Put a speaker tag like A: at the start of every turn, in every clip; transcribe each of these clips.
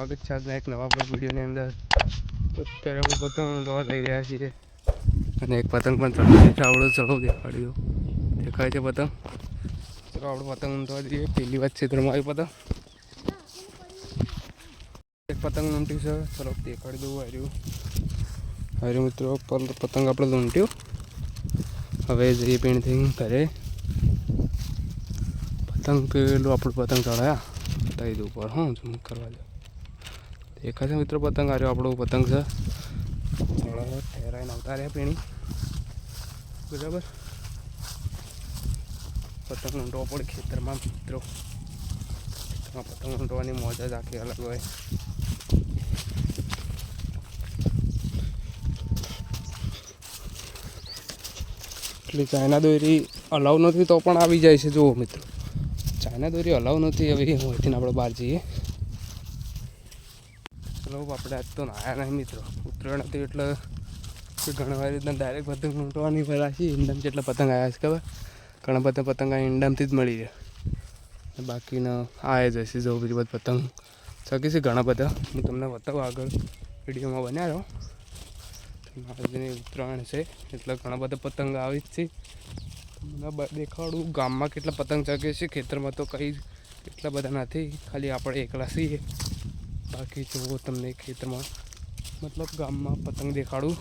A: સ્વાગત છે આજના એક નવા પર વિડીયોની અંદર. અત્યારે આપણે પતંગ દોવા લઈ રહ્યા છીએ. અને એક પતંગ પણ ચડાવી છે. આવડો ચલો દેખાડ્યો દેખાય છે પતંગ? ચલો આપણે પતંગ ઊંધવા જઈએ પહેલી વાત ક્ષેત્રમાં આવી પતંગ. એક પતંગ લૂંટ્યું છે. ચલો, દેખાડી દઉં હાર્યું. હાર્યું મિત્રો પતંગ આપણે લૂંટ્યું. હવે જઈએ પેણથી ઘરે. પતંગ પેલું આપણું પતંગ ચડાયા. બતાવી દઉં ઉપર. હું ઝૂમ કરવા દો. દેખાય છે મિત્રો પતંગ. આવ્યો આપણો પતંગ છે. ઠેરાઈને આવતા રહ્યા પેણી. બરાબર. પતંગ ઊંડવો પણ ખેતરમાં મિત્રો. ખેતરમાં પતંગ ઊંડવાની મોજ જ આખી અલગ હોય. એટલે ચાઇના દોરી અલાઉ નથી તો પણ આવી જાય છે. જુઓ મિત્રો. ચાઇના દોરી અલાઉ નથી. હવે હોયથી આપણે બહાર જઈએ. ચલો આપણે આજ તો નાયા નહીં મિત્રો. ઉત્તરાયણ હતી એટલે ઘણી વાર રીતના ડાયરેક્ટ પતંગ લૂંટવાની છે. ઈંડામ જેટલા પતંગ આવ્યા છે ખબર? ઘણા બધા પતંગ આ ઈંડામથી જ મળી જાય બાકીના આવે જશે જો બીજી બધા પતંગ. શકી છે ઘણા બધા. હું તમને બતાવું આગળ વિડીયોમાં બન્યા રહો આજની ઉત્તરાયણ છે, એટલે ઘણા બધા પતંગ આવી જ છે. તમને દેખાડું, ગામમાં કેટલા પતંગ ચગે છે, ખેતરમાં તો કંઈ એટલા બધા નથી. ખાલી આપણે એકલા છીએ. બાકી જુઓ તમને ખેતરમાં મતલબ ગામમાં પતંગ દેખાડું.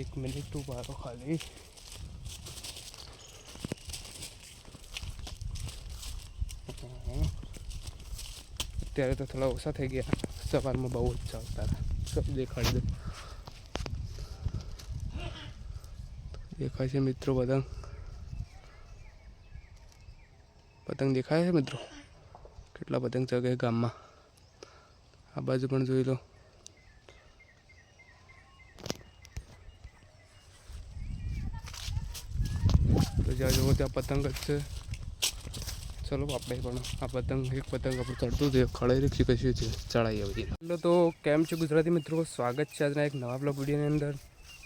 A: એક મિનિટ ઊભા રહો ખાલી. અત્યારે તો થોડા ઓછા થઈ ગયા. સવારમાં બહુ જ ચાલતા હતા. સબ દેખાડી દો. દેખાય છે મિત્રો પતંગ? પતંગ દેખાય છે મિત્રો? કેટલા પતંગ ચગે ગામમાં? આ બાજુ પણ જોઈ લો. તો જ્યાં જુઓ ત્યાં પતંગ જ છે. ચલો આપણે પણ આ પતંગ, એક પતંગ આપણે ચડતું હતું ખડાઈ રીક્ષી કશું છે ચડાઈ આવી એટલે તો કેમ છે ગુજરાતી મિત્રો? સ્વાગત છે આજના એક નવા બ્લોગ વિડીયોની અંદર.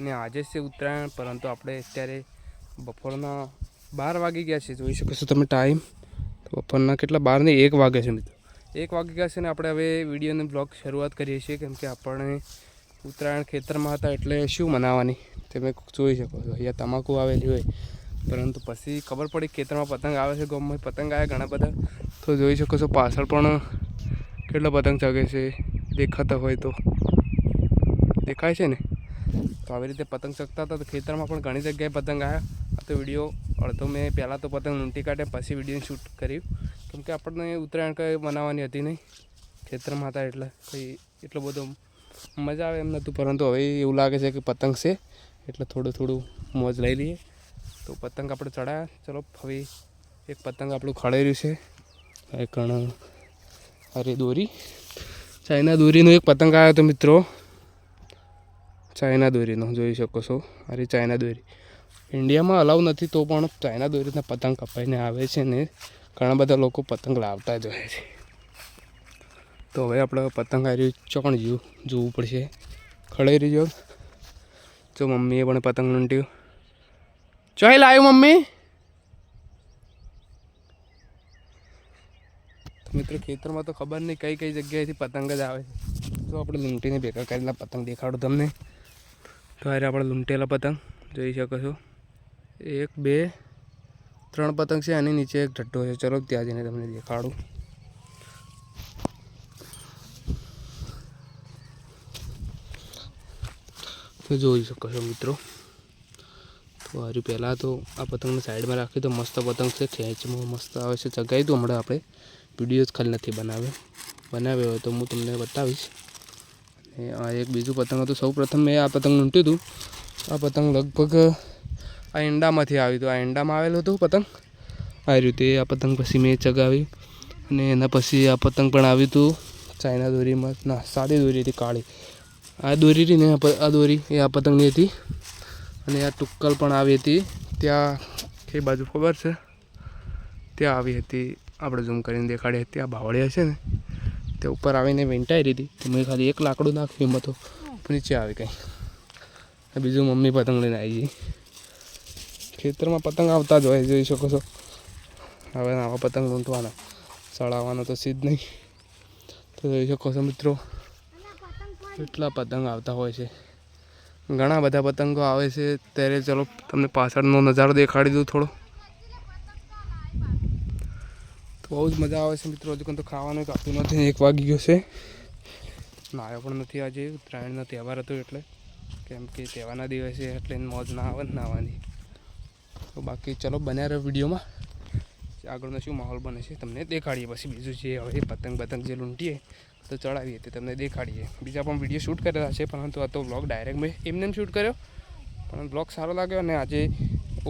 A: ને આજે છે ઉત્તરાયણ, પરંતુ આપણે અત્યારે બપોરના બાર વાગી ગયા છે. જોઈ શકો છો તમે ટાઈમ તો બપોરના કેટલા? બાર ને એક વાગે છે મિત્રો. એક વાગી ગયા છે ને આપણે હવે વિડીયોને બ્લોગ શરૂઆત કરીએ છીએ, કેમ કે આપણે ઉત્તરાયણ ખેતરમાં હતા એટલે શું મનાવવાની તમે જોઈ શકો છો. અહીંયા તમાકુ આવેલી હોય, પરંતુ પછી ખબર પડી ખેતરમાં પતંગ આવે છે, ગામમાં પતંગ આવ્યા ઘણા બધા. તો જોઈ શકો છો, પાછળ પણ કેટલો પતંગ ચગે છે, દેખાતા હોય તો. દેખાય છે ને? તો આવી રીતે પતંગ ચગતા હતા, તો ખેતરમાં પણ ઘણી જગ્યાએ પતંગ આવ્યા. તો વીડિયો અડધો મેં પહેલાં તો પતંગ લૂંટી કાઢે પછી વીડિયો શૂટ કર્યું. કેમ કે આપણને ઉત્તરાયણ કંઈ બનાવવાની હતી નહીં. ખેતરમાં હતા એટલે કંઈ એટલો બધો મજા આવે એમ નહોતું, પરંતુ હવે એવું લાગે છે કે પતંગ છે, એટલે થોડું થોડું મોજ લઈ લઈએ. તો પતંગ આપણે ચડાયા. ચલો, હવે એક પતંગ આપણું ખડાઈ રહ્યું છે એક અરે દોરી. ચાઇના દોરીનો એક પતંગ આવ્યો હતો મિત્રો. ચાઇના દોરીનો, જોઈ શકો છો. અરે ચાઇના દોરી. ઇન્ડિયામાં અલાઉ નથી તો પણ ચાઇના દોરીના પતંગ કપાઈને આવે છે ને. ઘણા બધા લોકો પતંગ લાવતા જ હોય છે. તો હવે આપણે પતંગ આવી ચોકણ જોવું જોવું પડશે. ખડાઈ રહ્યો જો મમ્મીએ પણ પતંગ લૂંટ્યું ચોય લાવ્યું મમ્મી? મિત્રો ખેતરમાં તો ખબર નહીં કઈ કઈ જગ્યાએથી પતંગ જ આવે છે. તો આપણે લૂંટીને ભેગા કરેલા પતંગ દેખાડું તમને. તો હારે આપણે લૂંટેલા પતંગ. જોઈ શકો છો. એક, બે ત્રણ પતંગ છે આની નીચે એક ઢટ્ટો છે. ચલો ત્યાં જઈને તમને દેખાડું. તો જોઈ શકો છો મિત્રો. તો હજુ પહેલાં તો આ પતંગને સાઈડમાં રાખી તો મસ્ત પતંગ છે. ખેંચમાં મસ્ત આવે છે. ચગાવી તો હમણાં આપણે. વીડિયો ખાલી નથી બનાવ્યો. બનાવ્યો હોય તો હું તમને બતાવીશ. અને આ એક બીજું પતંગ હતું. સૌ પ્રથમ મેં આ પતંગ લૂંટ્યું હતું. આ પતંગ લગભગ આ ઈંડામાંથી આવ્યું હતું. આ ઈંડામાં આવેલું હતું પતંગ. આ રીતે આ પતંગ પછી મેં ચગાવી. અને એના પછી આ પતંગ પણ આવ્યું હતું. ચાઇના દોરીમાં. ના, સાદી દોરી હતી, કાળી. આ દોરી હતી ને, આ દોરી, એ આ પતંગની હતી. અને આ ટુક્કલ પણ આવી હતી. ત્યાં, કઈ બાજુ ખબર છે? ત્યાં આવી હતી. આપણે ઝૂમ કરીને દેખાડી હતી. આ બાવળિયા છે ને, તે ઉપર આવીને વેંટાઈ રહી હતી. મેં ખાલી એક લાકડું નાખ્યું એમાં તો નીચે આવી કંઈ બીજું મમ્મી પતંગ લઈને આવી ગઈ. ખેતરમાં પતંગ આવતા જ હોય, જોઈ શકો છો. હવે આવા પતંગ લૂંટવાના ચડાવવાનો તો સીધ નહીં. તો જોઈ શકો છો મિત્રો, કેટલા પતંગ આવતા હોય છે. ઘણા બધા પતંગો આવે છે. ત્યારે ચલો, તમને પાછળનો નજારો દેખાડી દઉં થોડો. તો બહુ જ મજા આવે છે મિત્રો. હજુ તો ખાવાનું કાપ્યું નથી. એક વાગી ગયો છે. નાયો પણ નથી આજે. ઉત્તરાયણનો તહેવાર હતો એટલે. કેમ કે તહેવારના દિવસે એટલે મોજ ના આવે ને નાવાની તો બાકી ચલો બન્યા રહ્યો વિડીયોમાં. આગળનો શું માહોલ બને છે તમને દેખાડીએ. પછી બીજું જે હવે પતંગ પતંગ જે લૂંટીએ તો ચડાવીએ તે તમને દેખાડીએ. બીજા પણ વીડિયો શૂટ કરેલા છે, પરંતુ આ તો બ્લોગ ડાયરેક્ટ મેં એમને એમ શૂટ કર્યો. પણ બ્લોગ સારો લાગ્યો અને આજે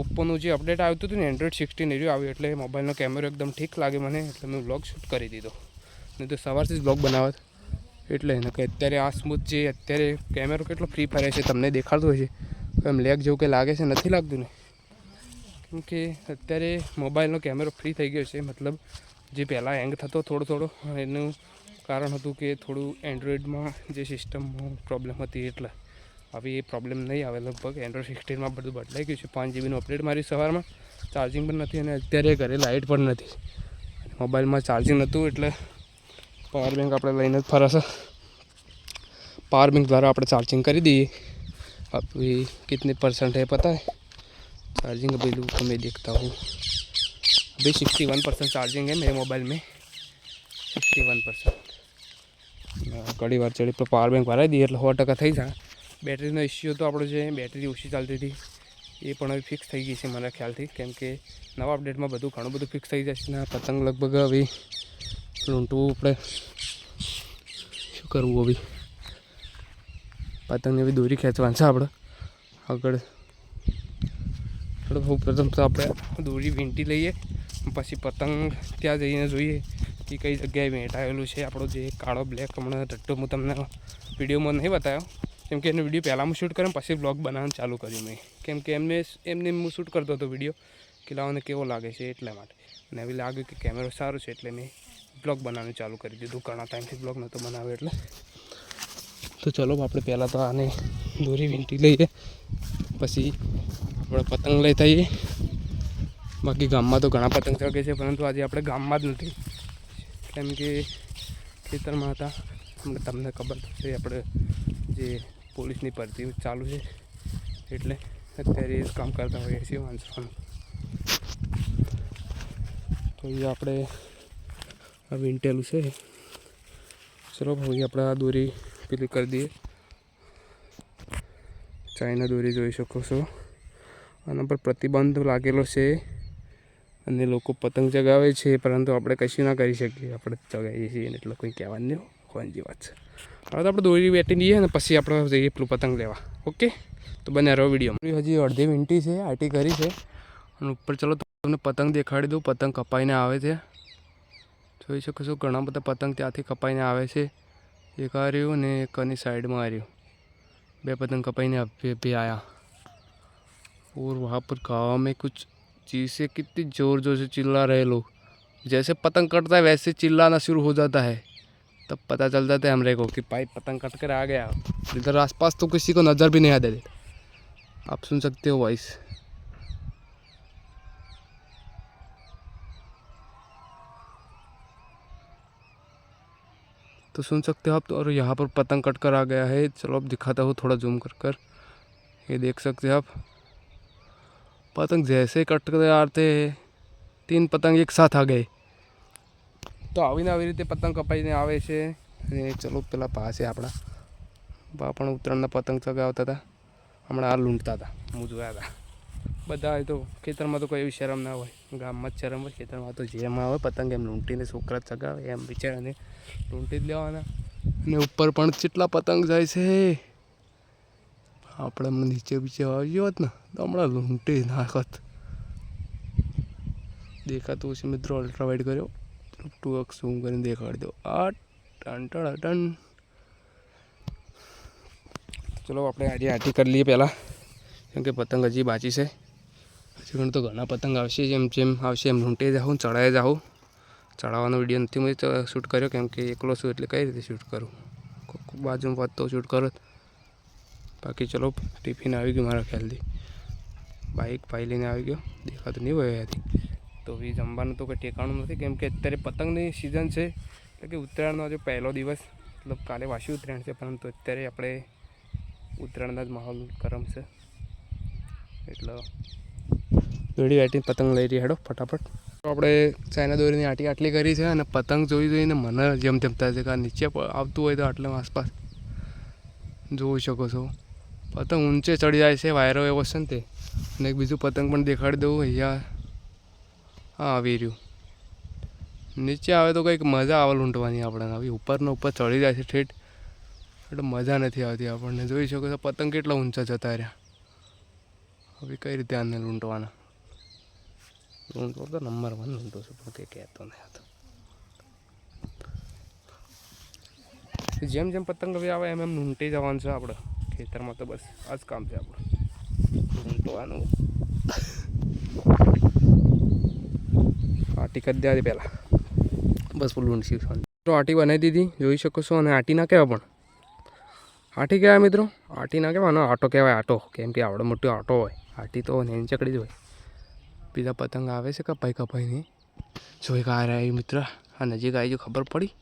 A: ઓપ્પોનું જે અપડેટ આવ્યું હતું ને એન્ડ્રોઈડ સિક્સટીન એરિયો આવ્યું, એટલે મોબાઈલનો કેમેરો એકદમ ઠીક લાગે મને, એટલે મેં બ્લોગ શૂટ કરી દીધો. નહીં તો સવારથી જ બ્લોગ બનાવત. એટલે એને કે અત્યારે આ સ્મૂથ જે અત્યારે કેમેરો કેટલો ફ્રી ફરે છે, તમને દેખાડતું હોય છે એમ લેગ જેવું કે લાગે છે, નથી લાગતું ને. કે અત્યારે મોબાઈલનો કેમેરો ફ્રી થઈ ગયો છે મતલબ જે પહેલાં હેંગ થતો થોડો થોડો એનું કારણ હતું કે થોડું એન્ડ્રોઈડમાં જે સિસ્ટમમાં પ્રોબ્લેમ હતી એટલે હવે એ પ્રોબ્લેમ નહીં આવે લગભગ એન્ડ્રોઈડ સિક્સટીનમાં બધું બદલાઈ ગયું છે પાંચ જીબીનું અપડેટ મારી સવારમાં ચાર્જિંગ પણ નથી અને અત્યારે ઘરે લાઇટ પણ નથી મોબાઈલમાં ચાર્જિંગ નહોતું એટલે પાવર બેંક આપણે લઈને જ ફરશે पावर बैंक द्वारा આપણે ચાર્જિંગ કરી દઈએ अभी कितने परसेंट है पता है चार्जिंग अभी लूँ तो मैं देखता हूँ अभी सिक्सटी वन परसेंट चार्जिंग है मेरे मोबाइल में સિક્સટી વન પર્સન્ટ ઘણી વાર ચડી પર પાવર બેંક ભરાઈ દઈએ એટલે સો ટકા થઈ જાય બેટરીનો ઇસ્યુ તો આપણો જે બેટરી ઓછી ચાલતી હતી એ પણ હવે ફિક્સ થઈ ગઈ છે મારા ખ્યાલથી કેમ કે નવા અપડેટમાં બધું ઘણું બધું ફિક્સ થઈ જશે ને આ પતંગ લગભગ હવે લૂંટવું આપણે શું કરવું હવે પતંગને બી દોરી ખેંચવાની છે આપણે આગળ આપણે સૌ પ્રથમ તો આપણે દોરી વીંટી લઈએ પછી પતંગ ત્યાં જઈને જોઈએ કે કઈ જગ્યાએ વેંટાયેલું છે આપણો જે કાળો બ્લેક હમણાં ટટ્ટો હું તમને વિડીયોમાં નહીં બતાવ્યો કેમ કે એનો વીડિયો પહેલાં હું શૂટ કર્યો પછી બ્લોગ બનાવવાનું ચાલુ કર્યું મેં। કેમ કે એમને એમને હું શૂટ કરતો હતો વીડિયો કે લાવવાને કેવો લાગે છે એટલા માટે। અને હવે લાગ્યું કે કેમેરો સારો છે એટલે મેં બ્લોગ બનાવવાનું ચાલુ કરી દીધું, ઘણા ટાઈમથી બ્લોગ નહોતો બનાવ્યો એટલે। તો ચલો, આપણે પહેલાં તો આને દોરી વીંટી લઈએ, પછી આપણે પતંગ લેતા આવીએ બાકી ગામમાં તો ઘણા પતંગ ચગે છે, પરંતુ આજે આપણે ગામમાં જ નથી. કેમ કે ખેતરમાં હતા. અમને તમને ખબર છે, આપણે જે પોલીસની ભરતી ચાલુ છે, એટલે અત્યારે એ કામ કરતા હોઈએ છીએ વાંચવાનું તો એ આપણે આ વીંટેલું છે. ચલો ભાઈ, આપણે આ દોરી પેલી કરી દઈએ. ચાઇના દોરી જોઈ શકો છો. આના પર પ્રતિબંધ લાગેલો છે અને લોકો પતંગ ચગાવે છે, પરંતુ આપણે કશું ના કરી શકીએ. આપણે ચગાવીએ છીએ એટલે કોઈ કહેવાનું નહીં કોણજી વાત છે. હવે તો આપણે દોરી બેટી લઈએ અને પછી આપણે જઈએ પેલું પતંગ લેવા. ઓકે? તો બને રહો વીડિયો હજી અડધી મિનિટી છે, આટી કરી છે. અને ઉપર ચલો તમને પતંગ દેખાડી દઉં. પતંગ કપાઈને આવે છે. જોઈ શકો છો ઘણા બધા પતંગ ત્યાંથી કપાઈને આવે છે. એક આ રહ્યું ને એક આની સાઈડમાં આ રહ્યું. બે પતંગ કપાઈને બે આવ્યા और वहाँ पर गाँव में कुछ चीज़ें कितनी ज़ोर ज़ोर से चिल्ला रहे लोग। जैसे पतंग कटता है, वैसे चिल्लाना शुरू हो जाता है। तब पता चल जाता है हमरे को कि भाई पतंग कट कर आ गया। इधर आसपास तो किसी को नज़र भी नहीं आ आते आप सुन सकते हो वॉइस तो सुन सकते हो आप तो और यहाँ पर पतंग कट कर आ गया है। चलो अब दिखाता हूँ थोड़ा जूम कर कर। ये देख सकते हो आप। पतंग जैसे कट कर आते तीन पतंग एक साथ आ गए તો આવીને આવી રીતે પતંગ કપાઈને આવે છે અને ચલો પેલા પાસે આપણા બા પણ ઉત્તરાયણના પતંગ ચગાવતા હતા હમણાં આ લૂંટતા હતા હું જોયા હતા બધા એ તો ખેતરમાં તો કોઈ એવી શરમ ના હોય ગામમાં જ શરમ હોય ખેતરમાં તો જેમ આવે પતંગ એમ લૂંટીને છોકરા ચગાવે એમ બિચારાને લૂંટી જ લેવાના અને ઉપર પણ કેટલા પતંગ જાય છે આપણે હમણાં નીચે બીચે આવી હોત ને, તો હમણાં લૂંટી નાખત. દેખાતું હશે મિત્રો અલ્ટ્રાવાઇડ કર્યો. ટુ એક્સ ઝૂમ કરીને દેખાડી દો. આ ટન ટન ટન. ચલો, આપણે આજે આટી કરી લઈએ પહેલાં. કેમ કે પતંગ હજી બાચી છે. હજી ઘણું તો ઘણા પતંગ આવશે, જેમ જેમ આવશે એમ લૂંટી જાઉં ચડાવી જાઉં. ચડાવવાનો વીડિયો નથી, મેં શૂટ કર્યો, કેમ કે એકલો છું એટલે કઈ રીતે શૂટ કરું? બાજુમાં વધતો શૂટ કરો. બાકી ચલો, ટિફિન આવી ગયું મારા ખ્યાલથી. બાઇક ભાઈ લઈને આવી ગયો. દેખાતું નહીં હોય હતી તો એ જમવાનું તો કંઈ ટેકાણું નથી, કેમ કે અત્યારે પતંગની સિઝન છે. એટલે કે ઉત્તરાયણનો જે પહેલો દિવસ. મતલબ કાલે વાસી ઉત્તરાયણ છે, પરંતુ અત્યારે આપણે ઉત્તરાયણના જ માહોલ ગરમ છે. એટલે દોડી આટી પતંગ લઈ રહી, હેડો, ફટાફટ. તો આપણે ચાઇના દોરીની આટી આટલી કરી છે અને પતંગ જોઈ જોઈને મને જેમ તેમ છે કે નીચે આવતું હોય તો આટલા આસપાસ જોઈ શકો છો. પતંગ ઊંચે ચડી જાય છે, વાયરો એવો છે ને તે. અને એક બીજું પતંગ પણ દેખાડી દઉં, અહીંયા હા આવી રહ્યું. નીચે આવે તો કંઈક મજા આવે લૂંટવાની આપણને. હવે ઉપરનો ઉપર ચડી જાય છે ઠેઠ. એટલે મજા નથી આવતી આપણને. જોઈ શકો છો, પતંગ કેટલા ઊંચા જતા રહ્યા. હવે કઈ રીતે આને લૂંટવાના? લૂંટવો તો નંબર વન લૂંટો છું, પણ કંઈ કહેતો નહીં હતો. જેમ જેમ પતંગ હવે આવે, એમ એમ લૂંટી જવાનું છે આપણે. ખેતરમાં તો બસ આ જ કામ છે આપણું લૂંટવાનું આટી કરી દેવાથી પહેલાં બસ ફૂલ શાંતિ. મિત્રો આટી બનાવી દીધી જોઈ શકો છો અને આટી ના કહેવાય પણ આટી કહેવાય મિત્રો આટી ના કહેવાય આટો કહેવાય આટો કેમ કે આવડો મોટો આટો હોય આટી તો નેની ચકડી જ હોય બીજા પતંગ આવે છે કપાઈ કપાઈને જોઈ કા રહ્યા મિત્ર આ નજીક આવી જો ખબર પડી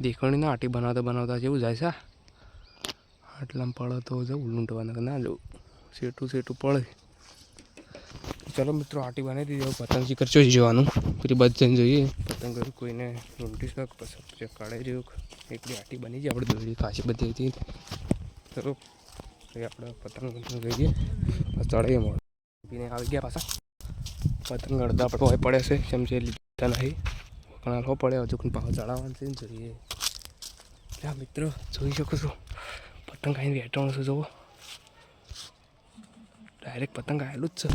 A: દેખણીને આટી બનાવતા બનાવતા જેવું જાય છે. આટલામાં પડે તો જવું લૂંટવાના ના જવું સેટું સેટું પડે. ચલો મિત્રો, આટી બનાવી દીધી. પતંગ શિખર જોઈ જવાનું પછી બધાને જોઈએ. પતંગ કોઈને લૂંટી શક પછી કાઢે રહ્યું એકડી આટી બની જાય આપણે દોરી ખાસી બધી હતી ચલો આપણે પતંગ જોઈએ. ચડાવીએ મોડ પીને આવી ગયા પાછા. પતંગ અડધા પડવા પડે છે, જેમ જે લીધા નહીં. ઘણા પડે, હજુ પણ ભાવ ચડાવવાનું છે જોઈએ. ત્યાં મિત્રો, જોઈ શકો છો. પતંગ આવીને વેટવાનું છે જુઓ ડાયરેક્ટ પતંગ આવેલું જ છે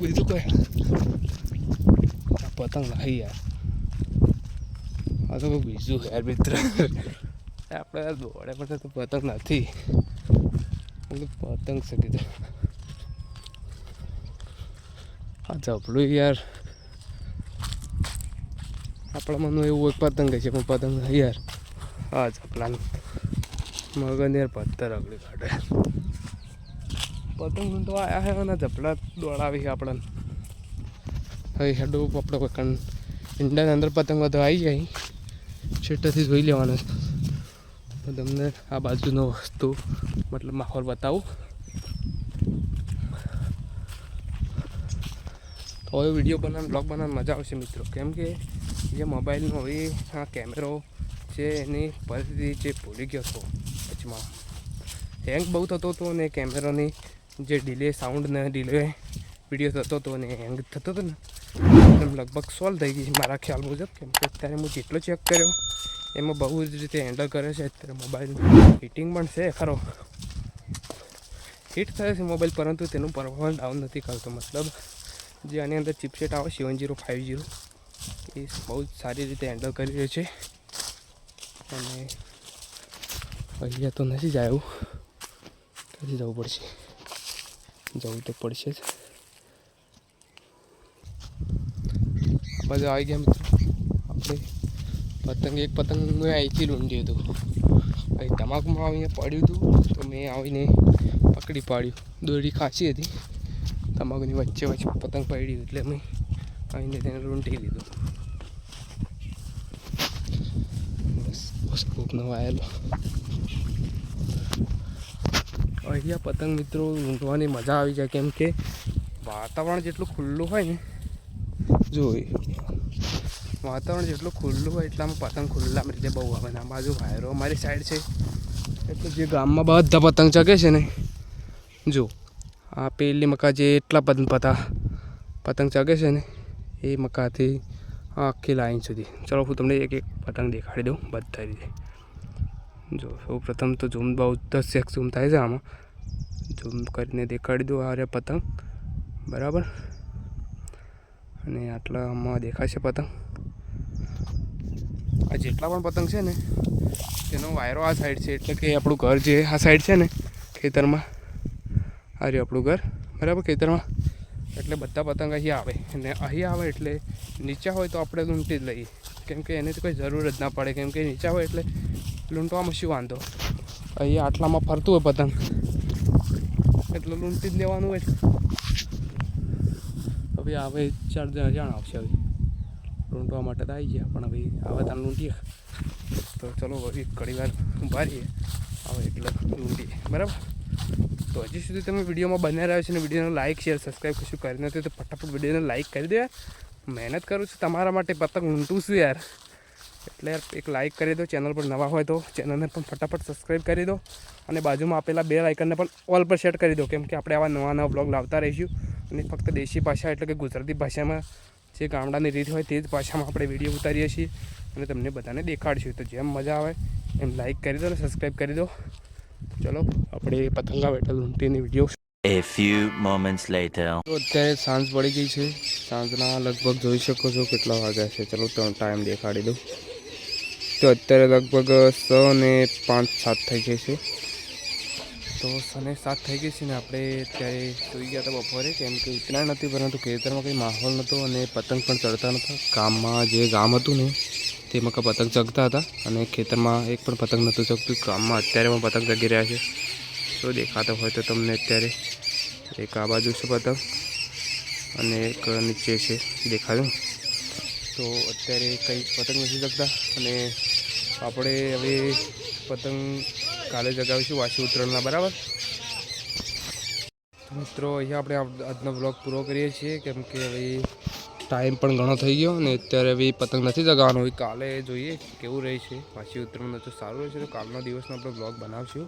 A: બીજું કોઈ પતંગ નહીં યાર આ તો કોઈ બીજું યાર મિત્ર આપણે દોડે પડતા તો પતંગ નથી પતંગ છે કીધું આ જબલું યાર આપણા મનમાં એવું એક પતંગ છે, પણ પતંગ યાર, આ જબલાનું મગન યાર પથ્થર અગડી કાઢે. પતંગ તો આયા હે અને ઝપડા દોડાવી આપણને. હવે હેડો, આપણે કણ ઈંડાની અંદર પતંગ બધો આવી જાય. છેટેથી જોઈ લેવાનો તો તમને આ બાજુનો વસ્તુ, મતલબ માહોલ બતાવું. હવે વીડિયો બનાવ બ્લોગ બનાવવાની મજા આવશે મિત્રો. કેમ કે જે મોબાઈલનો હવે આ કેમેરો છે એની પરિસ્થિતિ જે ભૂલી ગયો હતો વચમાં. હેંગ બહુ થતો હતો ને કેમેરાની જે ડિલે સાઉન્ડ ને ડિલે વીડિયો થતો હતો ને હેંગ થતો હતો ને લગભગ સોલ્વ થઈ ગઈ મારા ખ્યાલ મુજબ, કેમ કે અત્યારે હું જેટલો ચેક કર્યો, એમાં બહુ જ રીતે હેન્ડલ કરે છે અત્યારે મોબાઈલ હીટિંગ પણ છે, ખરો. હીટ થયો છે મોબાઈલ પરંતુ તેનું પરફોર્મન્સ ડાઉન નથી કરતો. મતલબ, જે આની અંદર ચિપસેટ આવે સેવન જીરો ફાઇવ જીરો એ બહુ જ સારી રીતે હેન્ડલ કરી રહ્યો છે. અને અહીંયા તો નથી જાય એવું ક્યાંથી જવું પડશે. જવું તો પડશે જ. મજા આવી ગયા મિત્રો. આપણે પતંગ, એક પતંગ મેં અહીંથી લૂંટ્યું હતું. અહીં તમાકુમાં આવીને પડ્યું હતું, તો મેં આવીને પકડી પાડ્યું. દોરી ખાંચી હતી. તમાકુની વચ્ચે વચ્ચે પતંગ પડી એટલે મેં આવીને તેને રૂંટી લીધું બસ બસ કોકનો આવેલો અહીંયા પતંગ મિત્રો ઊંઘવાની મજા આવી જાય કેમ કે વાતાવરણ જેટલું ખુલ્લું હોય ને જો વાતાવરણ જેટલું ખુલ્લું હોય એટલામાં પતંગ ખુલ્લા રીતે બહુ આવે આ બાજુ વાયરો અમારી સાઈડ છે એટલે જે ગામમાં બધા પતંગ ચગે છે ને જો આ પેલી મકા જે એટલા પતંગ પતા પતંગ ચગે છે ને એ મકાથી આખી લાઈન સુધી. ચલો, હું તમને એક એક પતંગ દેખાડી દઉં બધા રીતે. જો સૌ પ્રથમ તો ઝૂમ બહુ દસ એક ઝૂમ થાય છે આમાં. ઝૂમ કરીને દેખાડી દઉં આ રહ્યા પતંગ. બરાબર? અને આટલામાં દેખાશે પતંગ. આ જેટલા પણ પતંગ છે ને તેનો વાયરો આ સાઈડ છે, એટલે કે આપણું ઘર જે આ સાઈડ છે ને, ખેતરમાં. આ રહ્યું આપણું ઘર. બરાબર? ખેતરમાં. એટલે બધા પતંગ અહીં આવે. અને અહીં આવે એટલે નીચા હોય તો આપણે લૂંટી જ લઈએ. કેમ કે એની તો કોઈ જરૂર જ ના પડે. કેમ કે નીચે હોય એટલે લૂંટવામાં શું વાંધો? અહીં આટલામાં ફરતું હોય પતંગ. એટલે લૂંટી જ લેવાનું હોય. હવે આવે ચાર જણ આવશે હવે. લૂંટવા માટે તો આવી ગયા, પણ હવે આવે ત્યાં લૂંટીએ. તો ચલો હવે ઘણી વાર ઉભારીએ આવે એટલે લૂંટીએ. બરાબર? તો હજી સુધી તમે વિડીયોમાં બને રહ્યા છે અને વિડીયોને લાઇક શેર, સબસ્ક્રાઈબ કશું કરી નથી તો ફટાફટ વિડીયોને લાઇક કરી દે મહેનત કરું છું તમારા માટે પતંગ ઊંટું છું યાર. એટલે યાર એક લાઇક કરી દો, ચેનલ પર નવા હોય તો ચેનલને પણ ફટાફટ સબસ્ક્રાઈબ કરી દો અને બાજુમાં આપેલા બે આઇકનને પણ ઓલ પર સેટ કરી દો, કેમ કે આપણે આવા નવા નવા બ્લોગ લાવતા રહીશું અને ફક્ત દેશી ભાષા એટલે કે ગુજરાતી ભાષામાં જે ગામડાની રીત હોય તે જ ભાષામાં આપણે વીડિયો ઉતારીએ છીએ અને તમને બધાને દેખાડશું. તો જેમ મજા આવે એમ લાઇક કરી દો અને સબસ્ક્રાઈબ કરી દો. ચલો આપણે પતંગા બેઠા લૂંટીની video
B: A few moments later.
A: તો અત્યારે સાંજ પડી ગઈ છે. સાંજના લગભગ જોઈ શકો છો કેટલા વાગ્યા છે. ચલો તો ટાઈમ દેખાડી દઉં. તો અત્યારે લગભગ સ ને પાંચ સાત થઈ ગઈ છે. તો સને સાત થઈ ગઈ છે ને આપણે અત્યારે સુઈ ગયા હતા બપોરે કેમ કે ઉત્તરાયણ નથી પરંતુ ખેતરમાં કંઈ માહોલ નહોતો અને પતંગ પણ ચડતા નહોતા. ગામમાં જે ગામ હતું ને તેમાં કાં પતંગ ચગતા હતા અને ખેતરમાં એક પણ પતંગ નહોતું ચગતું. ગામમાં અત્યારે પણ પતંગ ચગી રહ્યા છે. તો દેખાતો હોય તો તમને અત્યારે એક આ બાજુ છે પતંગ અને એક નીચે છે. દેખાયું તો અત્યારે કંઈ પતંગ નથી ચગતા અને આપણે હવે પતંગ કાલે જગાવીશું વાસી ઉત્તરાયણના, બરાબર? મિત્રો, અહીંયા આપણે આજનો બ્લોગ પૂરો કરીએ છીએ. કેમ કે હવે ટાઈમ પણ ઘણો થઈ ગયો અને અત્યારે બી પતંગ નથી ચગાવવાનો હવે કાલે જોઈએ કેવું રહે છે. વાસી ઉત્તરાયણનો તો સારું રહેશે. તો કાલના દિવસનો આપણે બ્લોગ બનાવશું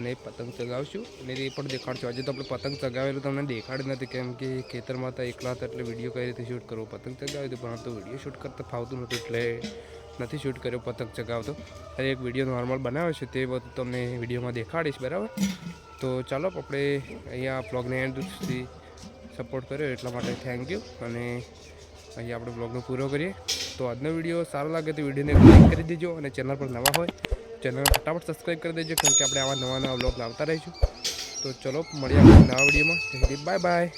A: અને પતંગ ચગાવશું. અને એ પણ દેખાડશું. આજે તો આપણે પતંગ ચગાવેલું તમને દેખાડી નથી. કેમ કે ખેતરમાં હતા એકલા હતા એટલે વીડિયો કઈ રીતે શૂટ કરવો? પતંગ ચગાવ્યું હતું પરંતુ વીડિયો શૂટ કરતાં ફાવતું નહોતું એટલે નથી શૂટ કર્યો પતંગ ચગાવતો. અરે એક વીડિયો નોર્મલ બનાવ્યો છે તે બધું તમને વિડીયોમાં દેખાડીશ, બરાબર? તો ચાલો, આપણે અહીંયા બ્લોગને એન્ડ સુધી સપોર્ટ કર્યો એટલા માટે થેન્ક યુ અને અહીંયા આપણે બ્લોગનો પૂરો કરીએ. તો આજનો વીડિયો સારો લાગે તો વિડીયોને લાઈક કરી દેજો અને ચેનલ પર નવા હોય ચેનલ ફટાફટ સબસ્ક્રાઈબ કરી દેજો કારણ કે આપણે આવા નવા નવા બ્લોગ લાવતા રહીશું. તો ચલો, મળીએ આપણે નવા વિડીયોમાં. Bye bye